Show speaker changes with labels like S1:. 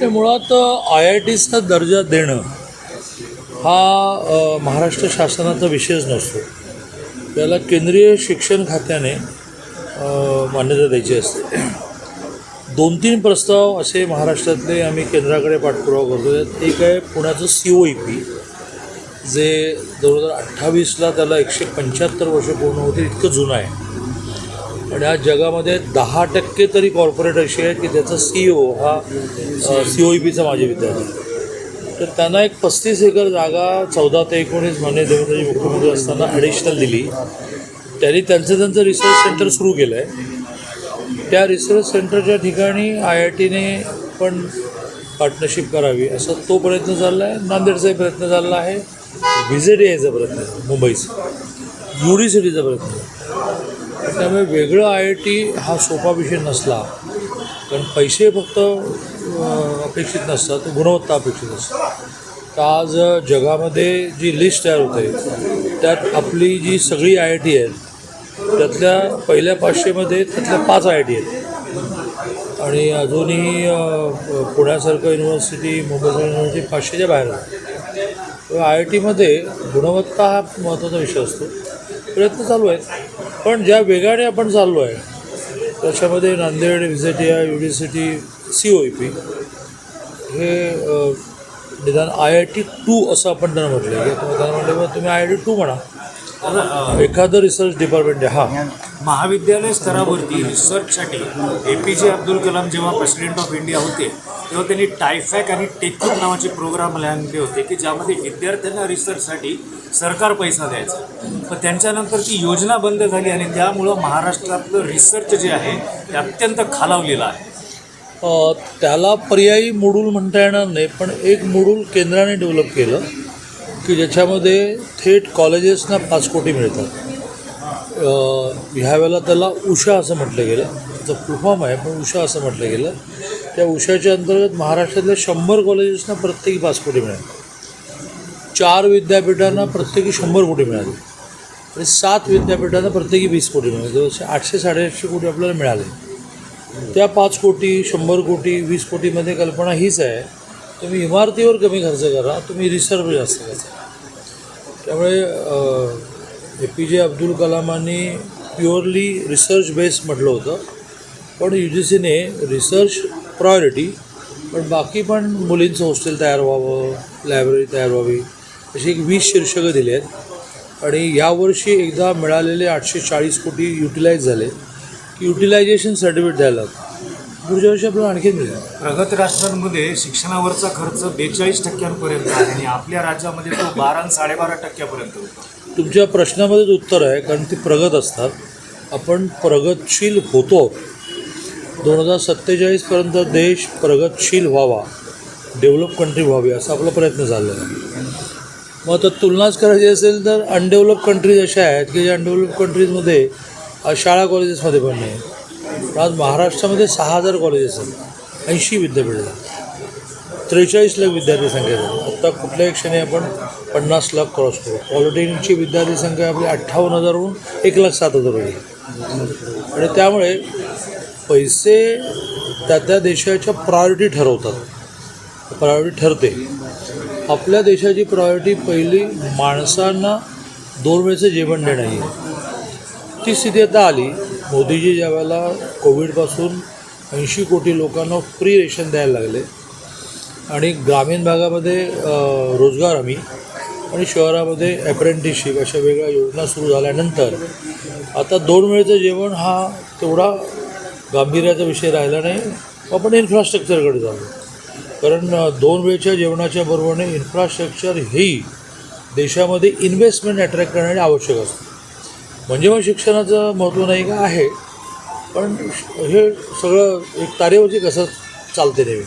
S1: ते मुळात I I टीचा दर्जा देणं हा महाराष्ट्र शासनाचा विषयच नसतो. त्याला केंद्रीय शिक्षण खात्याने मान्यता द्यायची असते. दोन तीन प्रस्ताव असे महाराष्ट्रातले आम्ही केंद्राकडे पाठपुरावा करतो. एक आहे पुण्याचं सी ओ ई पी जे दोन हजार अठ्ठावीसला त्याला एकशे पंच्याहत्तर वर्ष पूर्ण होते इतकं जुनं आहे. आणि आज जगामध्ये दहा टक्के तरी कॉर्पोरेट अशी आहेत की त्याचा सी ओ हा सी ओ ई पीचा माझे विद्यार्थी तर त्यांना एक पस्तीस एकर जागा चौदा ते एकोणीस मान्य देवेंद्रजी मुख्यमंत्री असताना ॲडिशनल दिली. त्यांनी त्यांचं त्यांचं रिसर्च सेंटर सुरू केलं आहे त्या रिसर्च सेंटरच्या ठिकाणी आय आय टीने पण पार्टनरशिप करावी असा तो प्रयत्न झाला आहे. नांदेडचाही प्रयत्न झाला आहे. व्हिजिट यायचा प्रयत्न मुंबईचा. युनिव्हर्सिटीचा सिटीचा प्रयत्न त्यामुळे वेगळं आय आय टी हा सोपा विषय नसला. कारण पैसे फक्त अपेक्षित नसतात गुणवत्ता अपेक्षित असतात तर आज जगामध्ये जी लिस्ट तयार होते त्यात आपली जी सगळी आय आय टी आहेत त्यातल्या पहिल्या पाचशेमध्ये त्यातल्या पाच आय आय टी आहेत. आणि अजूनही पुण्यासारखं युनिव्हर्सिटी मुंबईसारखं युनिव्हर्सिटी पाचशेच्या बाहेर आहे. आय आय टीमध्ये गुणवत्ता हा महत्त्वाचा विषय असतो. प्रयत्न चालू आहेत. पण ज्या वेगाने आपण चाललो आहे त्याच्यामध्ये नांदेड विझेटिया युनिव्हर्सिटी सी ओ पी हे निदान आय आय टी टू असं आपण त्यांना म्हटलं आहे त्यांना म्हटलं मग तुम्ही आय आय टी टू म्हणा. एखादं रिसर्च डिपार्टमेंट आहे. हां.
S2: महाविद्यालय स्तरावरती रिसर्चसाठी ए पी जे अब्दुल कलाम जेव्हा प्रेसिडेंट ऑफ इंडिया होते तेव्हा त्यांनी टायफॅक आणि टेकूट नावाचे प्रोग्राम आणले होते की ज्यामध्ये विद्यार्थ्यांना रिसर्चसाठी सरकार पैसा द्यायचा. पण त्यांच्यानंतर ती योजना बंद झाली आणि त्यामुळं महाराष्ट्रातलं रिसर्च जे आहे ते अत्यंत खालावलेलं आहे.
S1: त्याला पर्यायी मोडूल म्हणता येणार नाही पण एक मोडूल केंद्राने डेव्हलप केलं की ज्याच्यामध्ये थेट कॉलेजेसना पाच कोटी मिळतात. ह्यावेळेला ह्या वेळेला त्याला उषा असं म्हटलं गेलं. त्याचं फुल आहे पण उषा असं म्हटलं गेलं. त्या उषाच्या अंतर्गत महाराष्ट्रातल्या शंभर कॉलेजेसना प्रत्येकी पाच कोटी मिळाले. चार विद्यापीठांना प्रत्येकी शंभर कोटी मिळाले. आणि सात विद्यापीठांना प्रत्येकी वीस कोटी मिळाले. जवळचे आठशे साडेआठशे कोटी आपल्याला मिळाले. त्या पाच कोटी शंभर कोटी वीस कोटीमध्ये कल्पना हीच आहे. तुम्ही इमारतीवर कमी खर्च करा तुम्ही रिसर्च जास्त करा. त्यामुळे ए पी जे अब्दुल कलामांनी प्युअरली रिसर्च बेस म्हटलं होतं. पण यू जी सीने रिसर्च प्रायोरिटी पण बाकी पण मुलींचं हॉस्टेल तयार व्हावं लायब्ररी तयार व्हावी अशी एक वीस शीर्षकं दिली आहेत. आणि यावर्षी एकदा मिळालेले आठशे चाळीस कोटी युटिलाइज झाले. की युटिलायझेशन सर्टिफिकेट द्यायला. पुढच्या वर्षी आपल्याला आणखीन मिळेल.
S2: प्रगत राष्ट्रांमध्ये शिक्षणावरचा खर्च बेचाळीस टक्क्यांपर्यंत आहे आणि आपल्या राज्यामध्ये तो बारा साडेबारा टक्क्यापर्यंत होतो.
S1: तुमच्या प्रश्नामध्येच उत्तर आहे कारण ती प्रगत असतात. आपण प्रगतशील होतो. दोन हजार सत्तेचाळीसपर्यंत देश प्रगतशील व्हावा डेव्हलप कंट्री व्हावी असा आपला प्रयत्न झालेला आहे. मग आता तुलनाच करायची असेल तर अनडेव्हलप कंट्रीज अशा आहेत की ज्या अनडेव्हलप कंट्रीजमध्ये शाळा कॉलेजेसमध्ये पण नाही. आज महाराष्ट्रामध्ये सहा हजार कॉलेजेस आहेत. ऐंशी विद्यापीठ आहेत. त्रेचाळीस लाख विद्यार्थी संख्या झाली आत्ता कुठल्याही क्षणी आपण पन्नास लाख क्रॉस करू. पॉलिटेक्निकची विद्यार्थी संख्या आपली अठ्ठावन्न हजारहून एक लाख सात हजार होईल. आणि त्यामुळे पैसे त्या त्या देशाच्या प्रायोरिटी ठरवतात. प्रायोरिटी ठरते. आपल्या देशाची प्रायोरिटी पहिली माणसांना दोन वेळचं जेवण देणं आहे. ती स्थिती आता आली. मोदीजी ज्या वेळेला कोविडपासून ऐंशी कोटी लोकांना फ्री रेशन द्यायला लागले. आणि ग्रामीण भागामध्ये रोजगार हमी आणि शहरामध्ये अप्रेंटिसशिप अशा वेगळ्या योजना सुरू झाल्यानंतर आता दोन वेळचं जेवण हा तेवढा गांभीर्याचा विषय राहिला नाही. आपण इन्फ्रास्ट्रक्चरकडे जाऊ. कारण दोन वेळच्या जेवणाच्या बरोबरने इन्फ्रास्ट्रक्चर हेही देशामध्ये इन्व्हेस्टमेंट अट्रॅक्ट करण्याने आवश्यक असतं. म्हणजे मग शिक्षणाचं महत्त्व नाही का आहे. पण हे सगळं एक तारेवरची कसं चालते नेहमी?